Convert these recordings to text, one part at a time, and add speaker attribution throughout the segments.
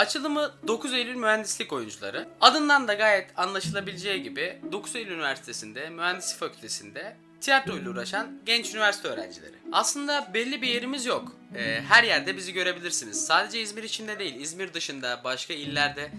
Speaker 1: Açılımı 9 Eylül Mühendislik Oyuncuları. Adından da gayet anlaşılabileceği gibi 9 Eylül Üniversitesi'nde, Mühendislik Fakültesi'nde tiyatro ile uğraşan genç üniversite öğrencileri. Aslında belli bir yerimiz yok. Ee, her yerde bizi görebilirsiniz. Sadece İzmir içinde değil, İzmir dışında, başka illerde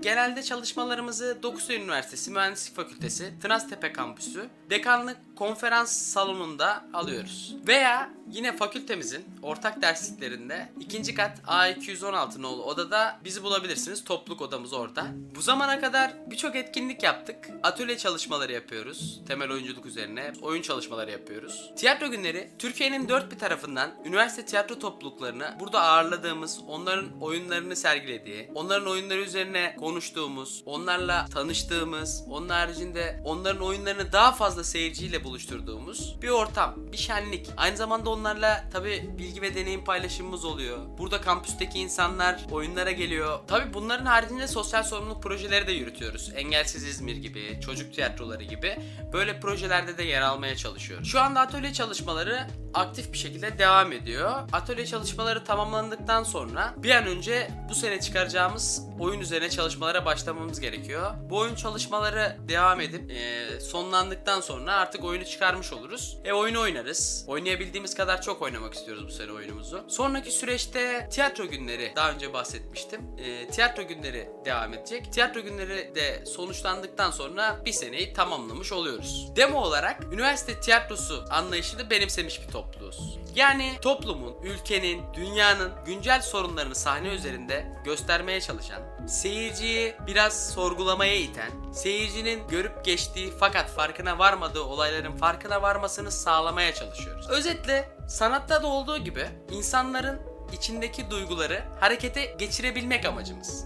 Speaker 1: Genelde çalışmalarımızı 9 Eylül Üniversitesi Mühendislik Fakültesi Tınaztepe Kampüsü Dekanlık Konferans Salonu'nda alıyoruz. Veya yine fakültemizin ortak dersliklerinde ikinci kat A216 nolu odada bizi bulabilirsiniz. Topluluk odamız orada. Bu zamana kadar birçok etkinlik yaptık. Atölye çalışmaları yapıyoruz. Temel oyunculuk üzerine oyun çalışmaları yapıyoruz. Tiyatro günleri Türkiye'nin dört bir tarafından üniversite tiyatro topluluklarını burada ağırladığımız, onların oyunlarını sergilediği, onların oyunları üzerine konuştuğumuz, onlarla tanıştığımız, onun haricinde onların oyunlarını daha fazla seyirciyle buluşturduğumuz bir ortam, bir şenlik. Aynı zamanda onlarla tabi bilgi ve deneyim paylaşımımız oluyor. Burada kampüsteki insanlar oyunlara geliyor. Tabi bunların haricinde sosyal sorumluluk projeleri de yürütüyoruz. Engelsiz İzmir gibi, çocuk tiyatroları gibi böyle projelerde de yer almaya çalışıyoruz. Şu anda atölye çalışmaları aktif bir şekilde devam ediyor. Atölye çalışmaları tamamlandıktan sonra bir an önce bu sene çıkaracağımız oyun üzerine çalışmalara başlamamız gerekiyor. Bu oyun çalışmaları devam edip e, sonlandıktan sonra artık oyunu çıkarmış oluruz. E oyunu oynarız. Oynayabildiğimiz kadar çok oynamak istiyoruz bu sene oyunumuzu. Sonraki süreçte tiyatro günleri daha önce bahsetmiştim. E, tiyatro günleri devam edecek. Tiyatro günleri de sonuçlandıktan sonra bir seneyi tamamlamış oluyoruz. Demo olarak üniversite tiyatrosu anlayışını benimsemiş bir topluluğuz. Yani toplumun, ülkenin, dünyanın güncel sorunlarını sahne üzerinde göstermeye çalışan, seyirciyi biraz sorgulamaya iten, seyircinin görüp geçtiği fakat farkına varmadığı olayların farkına varmasını sağlamaya çalışıyoruz. Özetle sanatta da olduğu gibi insanların içindeki duyguları harekete geçirebilmek amacımız.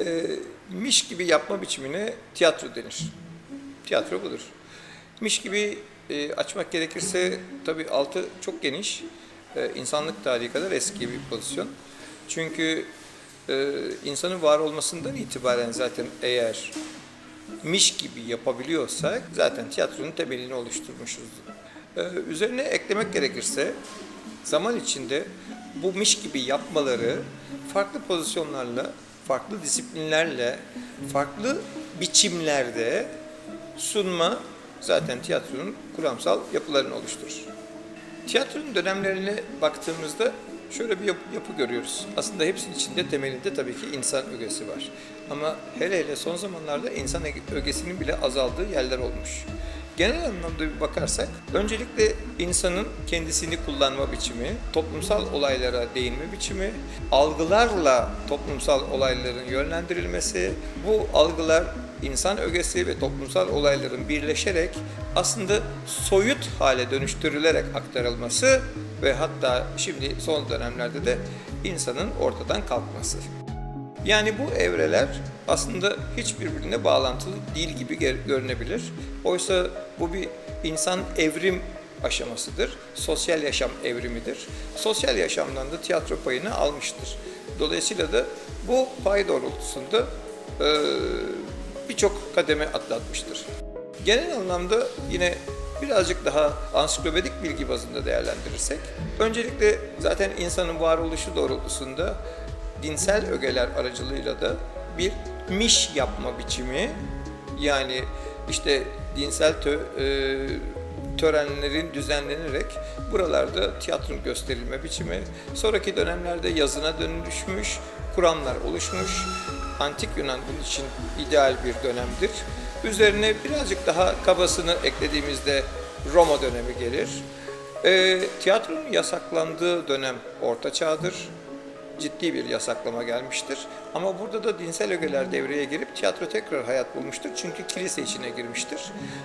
Speaker 2: e, miş gibi yapma biçimine tiyatro denir. Tiyatro budur. Miş gibi e, açmak gerekirse tabii altı çok geniş. E, insanlık tarihi kadar eski bir pozisyon. Çünkü e, insanın var olmasından itibaren zaten eğer miş gibi yapabiliyorsak zaten tiyatronun temelini oluşturmuşuzdur. Ee, üzerine eklemek gerekirse zaman içinde bu miş gibi yapmaları farklı pozisyonlarla, farklı disiplinlerle, farklı biçimlerde sunma zaten tiyatronun kuramsal yapılarını oluşturur. Tiyatronun dönemlerine baktığımızda şöyle bir yapı, yapı görüyoruz. Aslında hepsinin içinde temelinde tabii ki insan ögesi var. Ama hele hele son zamanlarda insan ögesinin bile azaldığı yerler olmuş. Genel anlamda bir bakarsak, öncelikle insanın kendisini kullanma biçimi, toplumsal olaylara değinme biçimi, algılarla toplumsal olayların yönlendirilmesi, bu algılar insan ögesi ve toplumsal olayların birleşerek aslında soyut hale dönüştürülerek aktarılması ve hatta şimdi son dönemlerde de insanın ortadan kalkması. Yani bu evreler aslında hiçbirbirine bağlantılı değil gibi gör- görünebilir. Oysa bu bir insan evrim aşamasıdır. Sosyal yaşam evrimidir. Sosyal yaşamdan da tiyatro payını almıştır. Dolayısıyla da bu pay doğrultusunda eee, birçok kademe atlatmıştır. Genel anlamda yine birazcık daha ansiklopedik bilgi bazında değerlendirirsek, öncelikle zaten insanın varoluşu doğrultusunda dinsel ögeler aracılığıyla da bir miş yapma biçimi, yani işte dinsel tö, e, törenlerin düzenlenerek buralarda tiyatronun gösterilme biçimi, sonraki dönemlerde yazına dönüşmüş, kuramlar oluşmuş. Antik Yunan bunun için ideal bir dönemdir. Üzerine birazcık daha kabasını eklediğimizde Roma dönemi gelir. E, tiyatronun yasaklandığı dönem Orta Çağ'dır ciddi bir yasaklama gelmiştir. Ama burada da dinsel ögeler devreye girip tiyatro tekrar hayat bulmuştur. Çünkü kilise içine girmiştir.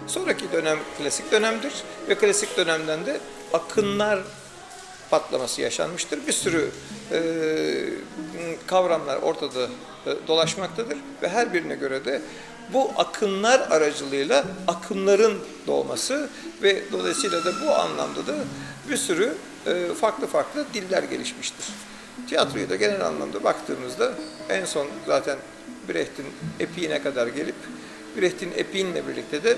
Speaker 2: Sonraki dönem klasik dönemdir ve klasik dönemden de akınlar patlaması yaşanmıştır. Bir sürü e, kavramlar ortada e, dolaşmaktadır ve her birine göre de bu akınlar aracılığıyla akımların doğması ve dolayısıyla da bu anlamda da bir sürü e, farklı farklı diller gelişmiştir. Tiyatroyu da genel anlamda baktığımızda en son zaten Brecht'in epiğine kadar gelip Brecht'in epiğinle birlikte de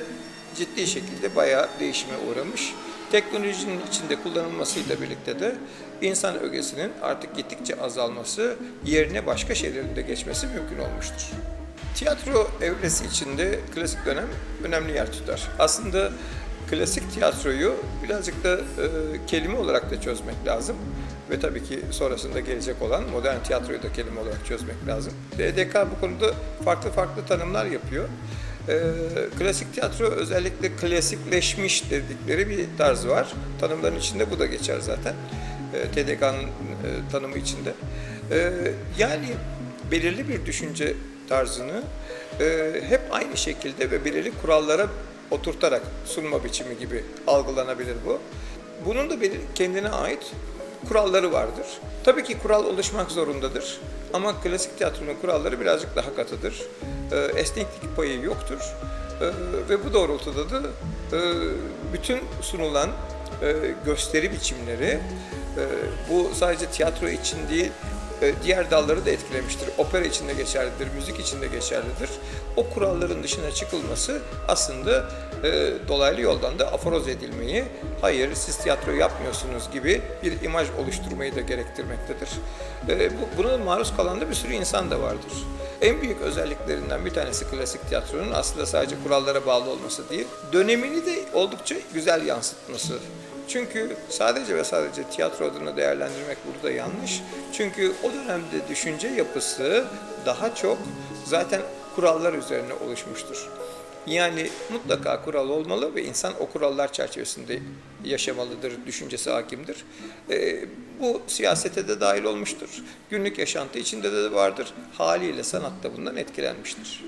Speaker 2: ciddi şekilde bayağı değişime uğramış. Teknolojinin içinde kullanılmasıyla birlikte de insan ögesinin artık gittikçe azalması, yerine başka şeylerin de geçmesi mümkün olmuştur. Tiyatro evresi içinde klasik dönem önemli yer tutar. Aslında klasik tiyatroyu birazcık da e, kelime olarak da çözmek lazım. Ve tabii ki sonrasında gelecek olan modern tiyatroyu da kelime olarak çözmek lazım. DDK bu konuda farklı farklı tanımlar yapıyor. E, klasik tiyatro özellikle klasikleşmiş dedikleri bir tarz var. Tanımların içinde bu da geçer zaten. E, TDK'nın e, tanımı içinde. E, yani belirli bir düşünce tarzını e, hep aynı şekilde ve belirli kurallara oturtarak sunma biçimi gibi algılanabilir bu. Bunun da belirli kendine ait kuralları vardır. Tabii ki kural oluşmak zorundadır. Ama klasik tiyatronun kuralları birazcık daha katıdır. E, esneklik payı yoktur. E, ve bu doğrultuda da e, bütün sunulan e, gösteri biçimleri e, bu sadece tiyatro için değil diğer dalları da etkilemiştir. Opera için de geçerlidir, müzik için de geçerlidir. O kuralların dışına çıkılması aslında e, dolaylı yoldan da aforoz edilmeyi, hayır siz tiyatro yapmıyorsunuz gibi bir imaj oluşturmayı da gerektirmektedir. E, bu, buna maruz kalan da bir sürü insan da vardır. En büyük özelliklerinden bir tanesi klasik tiyatronun aslında sadece kurallara bağlı olması değil, dönemini de oldukça güzel yansıtması. Çünkü sadece ve sadece tiyatro adına değerlendirmek burada yanlış. Çünkü o dönemde düşünce yapısı daha çok zaten kurallar üzerine oluşmuştur. Yani mutlaka kural olmalı ve insan o kurallar çerçevesinde yaşamalıdır, düşüncesi hakimdir. Ee, bu siyasete de dahil olmuştur. Günlük yaşantı içinde de vardır. Haliyle sanat da bundan etkilenmiştir.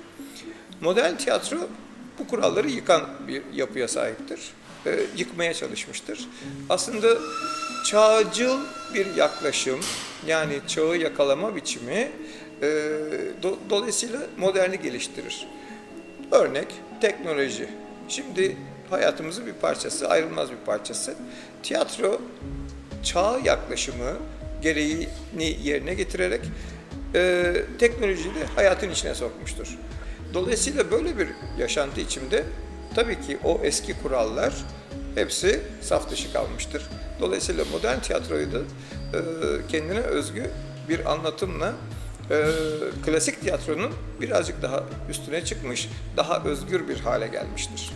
Speaker 2: Modern tiyatro bu kuralları yıkan bir yapıya sahiptir. Ee, yıkmaya çalışmıştır. Aslında çağcıl bir yaklaşım, yani çağı yakalama biçimi e, do- dolayısıyla moderni geliştirir. Örnek teknoloji. Şimdi hayatımızın bir parçası, ayrılmaz bir parçası. Tiyatro çağ yaklaşımı gereğini yerine getirerek e, teknolojiyi de hayatın içine sokmuştur. Dolayısıyla böyle bir yaşantı içinde tabii ki o eski kurallar hepsi saf dışı kalmıştır. Dolayısıyla modern tiyatroyu da e, kendine özgü bir anlatımla e, klasik tiyatronun birazcık daha üstüne çıkmış, daha özgür bir hale gelmiştir.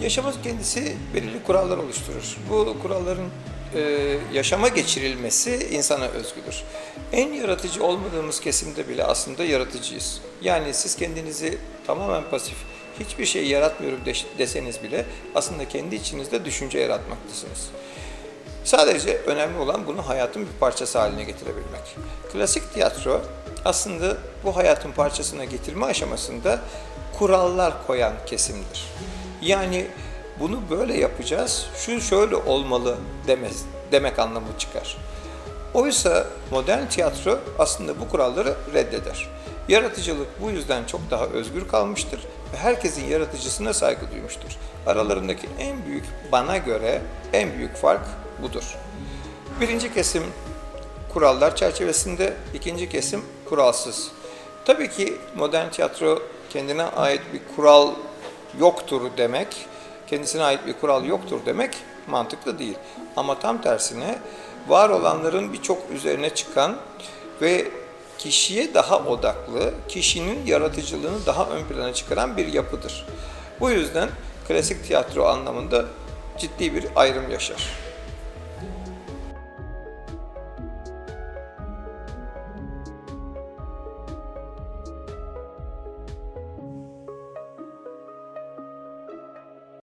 Speaker 2: Yaşama kendisi belirli kurallar oluşturur. Bu kuralların e, yaşama geçirilmesi insana özgüdür. En yaratıcı olmadığımız kesimde bile aslında yaratıcıyız. Yani siz kendinizi tamamen pasif, hiçbir şey yaratmıyorum de- deseniz bile aslında kendi içinizde düşünce yaratmaktasınız. Sadece önemli olan bunu hayatın bir parçası haline getirebilmek. Klasik tiyatro aslında bu hayatın parçasına getirme aşamasında kurallar koyan kesimdir. Yani bunu böyle yapacağız, şu şöyle olmalı demez, demek anlamı çıkar. Oysa modern tiyatro aslında bu kuralları reddeder. Yaratıcılık bu yüzden çok daha özgür kalmıştır ve herkesin yaratıcısına saygı duymuştur. Aralarındaki en büyük, bana göre en büyük fark budur. Birinci kesim kurallar çerçevesinde, ikinci kesim kuralsız. Tabii ki modern tiyatro kendine ait bir kural yoktur demek, kendisine ait bir kural yoktur demek mantıklı değil. Ama tam tersine var olanların birçok üzerine çıkan ve kişiye daha odaklı, kişinin yaratıcılığını daha ön plana çıkaran bir yapıdır. Bu yüzden klasik tiyatro anlamında ciddi bir ayrım yaşar.